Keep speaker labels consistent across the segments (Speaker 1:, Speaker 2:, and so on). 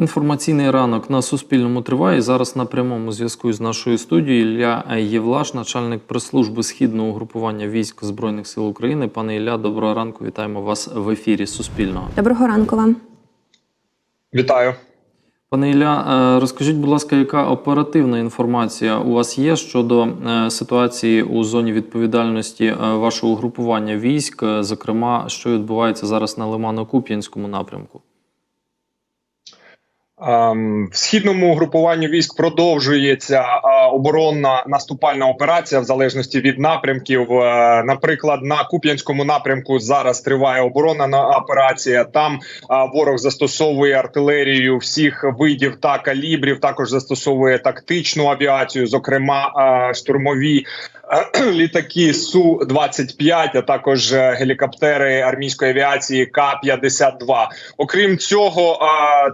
Speaker 1: Інформаційний ранок на Суспільному триває. Зараз на прямому зв'язку з нашою студією Ілля Євлаш, начальник прес-служби східного угрупування військ Збройних сил України. Пане Ілля, доброго ранку. Вітаємо вас в ефірі Суспільного.
Speaker 2: Доброго ранку вам.
Speaker 3: Вітаю.
Speaker 1: Пане Ілля, е, розкажіть, будь ласка, яка оперативна інформація у вас є щодо е, ситуації у зоні відповідальності е, вашого угрупування військ, зокрема, що відбувається зараз на Лимано-Куп'янському напрямку?
Speaker 3: Ем, В східному групуванні військ продовжується е, оборонна наступальна операція в залежності від напрямків. Е, Наприклад, на Куп'янському напрямку зараз триває оборонна операція. Там е, ворог застосовує артилерію всіх видів та калібрів. Також застосовує тактичну авіацію, зокрема штурмові літаки су 25 а також е, гелікоптери армійської авіації К 52 Окрім цього,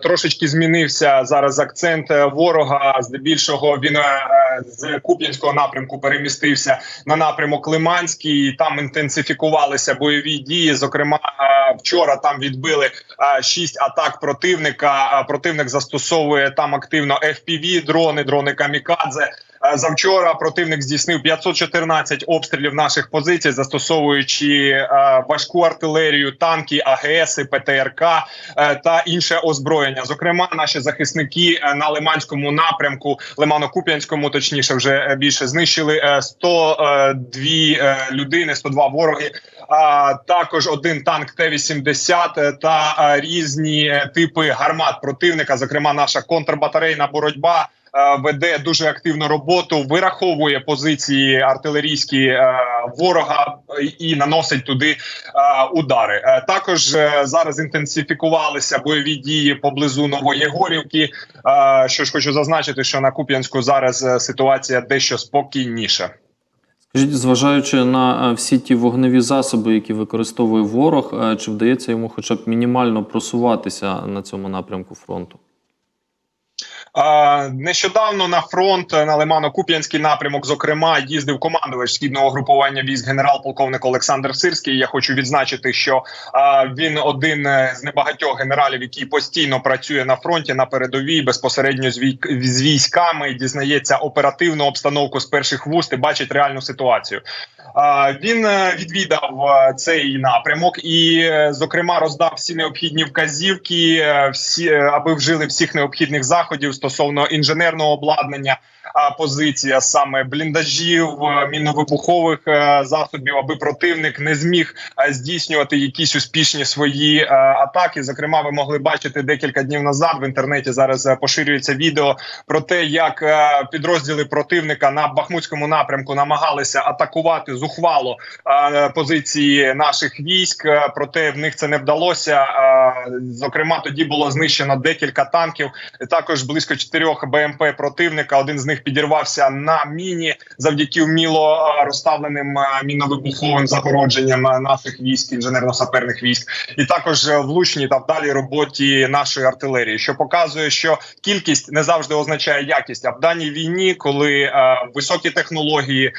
Speaker 3: трошечки змінився зараз акцент е, ворога. Здебільшого він е, з Куп'янського напрямку перемістився на напрямок Лиманський. Там інтенсифікувалися бойові дії. Зокрема, вчора там відбили шість атак противника. Противник застосовує там активно FPV дрони, дрони камікадзе. Е, Завчора противник здійснив 514 обстрілів наших позицій, застосовуючи е, важку артилерію, танки, АГС, ПТРК е, та інше озброєння. Зокрема, наші захисники на Лиманському напрямку, Лимано-Куп'янському, точніше, вже більше знищили е, 102 е, людини, 102 вороги. А також один танк Т-80 та різні типи гармат противника, зокрема, наша контрбатарейна боротьба. Е, Веде дуже активну роботу, вираховує позиції артилерійські е, ворога і наносить туди е, удари. Також зараз інтенсифікувалися бойові дії поблизу Новоєгорівки. Е, що ж хочу зазначити, що на Куп'янську зараз ситуація дещо спокійніша.
Speaker 1: Скажіть, зважаючи на всі ті вогневі засоби, які використовує ворог, чи вдається йому хоча б мінімально просуватися на цьому напрямку фронту?
Speaker 3: Нещодавно на фронт на Лимано-Куп'янський напрямок, зокрема, їздив командувач східного групування військ генерал-полковник Олександр Сирський. Я хочу відзначити, що він один е, з небагатьох генералів, який постійно працює на фронті на передовій, безпосередньо з військ військами, дізнається оперативну обстановку з перших вуст і бачить реальну ситуацію. Він е, відвідав е, цей напрямок і, зокрема, роздав всі необхідні вказівки, всі аби вжили всіх необхідних заходів стосовно інженерного обладнання. Позиція саме бліндажів, е, міновибухових е, засобів, аби противник не зміг е, здійснювати якісь успішні свої атаки. Зокрема, ви могли бачити декілька днів назад в інтернеті. Зараз поширюється відео про те, як підрозділи противника на Бахмутському напрямку намагалися атакувати зухвало позиції наших військ. Проте в них це не вдалося. Зокрема, тоді було знищено декілька танків. Також близько чотирьох БМП противника. Один з них підірвався на міні завдяки вміло е, розставленим е, міновибуховим загородженням е, наших військ, інженерно-саперних військ, і також влучній та вдалій роботі нашої артилерії, що показує, що кількість не завжди означає якість. А в даній війні, коли е, високі технології е,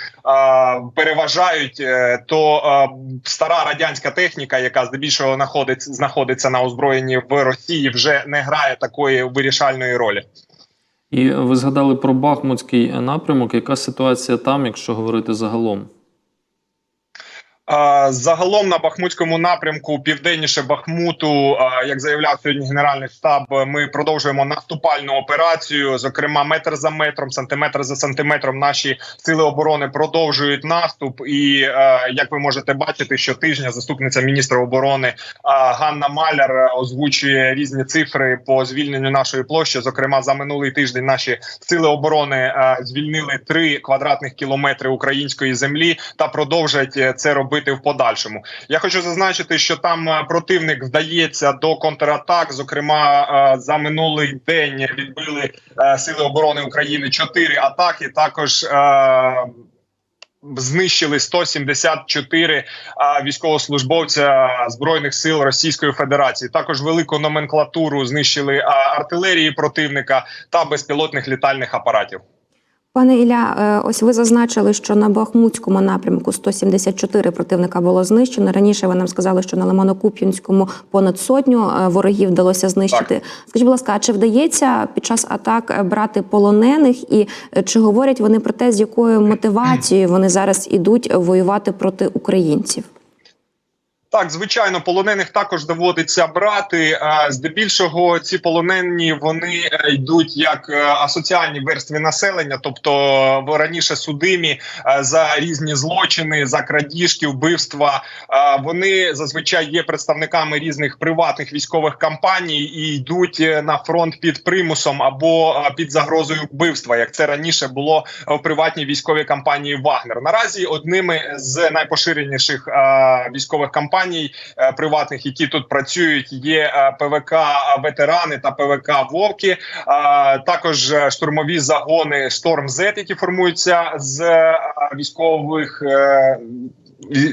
Speaker 3: переважають, е, то е, стара радянська техніка, яка здебільшого знаходиться, знаходиться на озброєнні в Росії, вже не грає такої вирішальної ролі.
Speaker 1: І ви згадали про Бахмутський напрямок. Яка ситуація там, якщо говорити загалом?
Speaker 3: Загалом на Бахмутському напрямку, південніше Бахмуту, як заявляв сьогодні Генеральний штаб, ми продовжуємо наступальну операцію. Зокрема, метр за метром, сантиметр за сантиметром, наші сили оборони продовжують наступ. І як ви можете бачити, щотижня заступниця міністра оборони Ганна Маляр озвучує різні цифри по звільненню нашої площі. Зокрема, за минулий тиждень наші сили оборони звільнили 3 квадратних кілометри української землі та продовжать е, це робити в подальшому. Я хочу зазначити, що там е, противник вдається до контратак. Зокрема, е, за минулий день відбили е, сили оборони України 4 атаки. Також Знищили 174 а, військовослужбовця збройних сил Російської Федерації. Також велику номенклатуру знищили артилерії противника та безпілотних літальних апаратів.
Speaker 2: Пане Ілля, е, ось ви зазначили, що на Бахмутському напрямку 174 противника було знищено. Раніше ви нам сказали, що на Лимано-Куп'янському понад сотню е, ворогів вдалося знищити. Скажіть, будь ласка, а чи вдається під час атак е, брати полонених, і чи говорять вони про те, з якою мотивацією вони зараз ідуть воювати проти українців?
Speaker 3: Так, звичайно, полонених також доводиться брати. Е, Здебільшого ці полонені вони е, йдуть як е, асоціальні верстви населення, тобто раніше судимі за різні злочини, за крадіжки, вбивства. Вони зазвичай є представниками різних приватних військових компаній і йдуть на фронт під примусом або під загрозою вбивства, як це раніше було в приватній військовій компанії Вагнер. Наразі одними з найпоширеніших військових компаній е, приватних, які тут працюють, є е, ПВК ветерани та ПВК Вовки. Е, також е, штурмові загони Шторм З, які формуються з е, військових. е,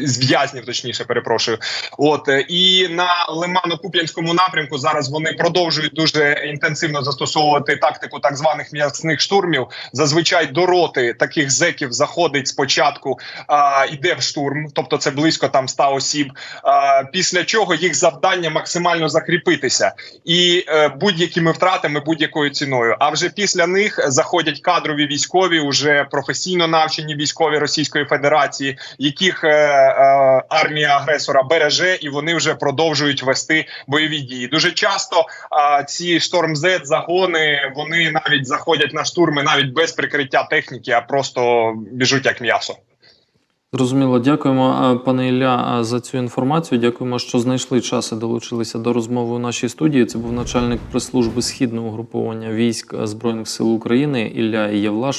Speaker 3: з в'язнів, точніше, перепрошую. От е, і на Лимано-Куп'янському напрямку зараз вони продовжують дуже інтенсивно застосовувати тактику так званих м'ясних штурмів. Зазвичай до роти таких зеків заходить спочатку, а, йде в штурм, тобто це близько там 100 осіб. А, після чого їх завдання максимально закріпитися і е, будь-якими втратами, будь-якою ціною. А вже після них заходять кадрові військові, уже професійно навчені військові Російської Федерації, яких е, армія агресора береже, і вони вже продовжують вести бойові дії. Дуже часто ці шторм Z загони вони навіть заходять на штурми навіть без прикриття техніки, а просто біжуть як м'ясо.
Speaker 1: Зрозуміло, дякуємо, е, пане Ілля, е, за цю інформацію. Дякуємо, що знайшли час і долучилися до розмови у нашій студії. Це був начальник прес-служби східного угруповання військ Збройних сил України Ілля Євлаш.